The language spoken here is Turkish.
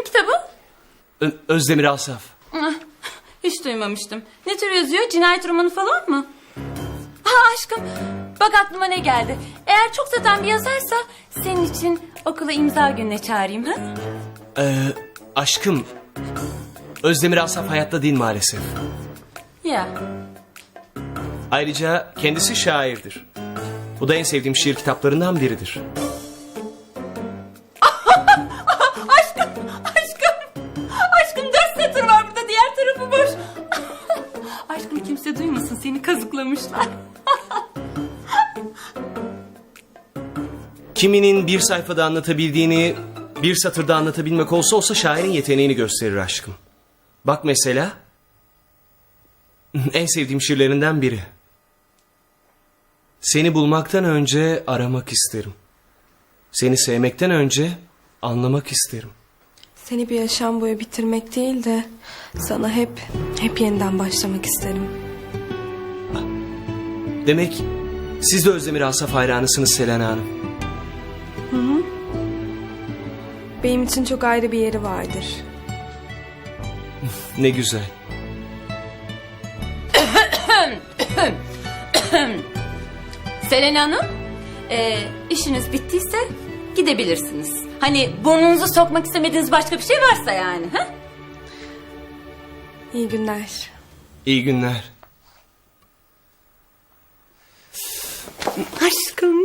Kimin kitabı? Ö- Özdemir Asaf. Ah, Hiç duymamıştım. Ne tür yazıyor? Cinayet romanı falan mı? Ha aşkım. Bak aklıma ne geldi. Eğer çok satan bir yazarsa senin için okula imza gününe çağırayım ha? Ee, aşkım. Özdemir Asaf hayatta değil maalesef. Ya. Ayrıca kendisi şairdir. Bu da en sevdiğim şiir kitaplarından biridir. Seni kazıklamışlar. Kiminin bir sayfada anlatabildiğini bir satırda anlatabilmek olsa olsa şairin yeteneğini gösterir aşkım. Bak mesela en sevdiğim şiirlerinden biri. Seni bulmaktan önce aramak isterim. Seni sevmekten önce anlamak isterim. Seni bir yaşam boyu bitirmek değil de sana hep, hep yeniden başlamak isterim. Demek siz de Özdemir Asaf hayranısınız Selena Hanım. Benim için çok ayrı bir yeri vardır. Ne güzel. Selena Hanım, e, işiniz bittiyse gidebilirsiniz. Hani burnunuzu sokmak istemediğiniz başka bir şey varsa yani. Ha? İyi günler. İyi günler. Aşkım.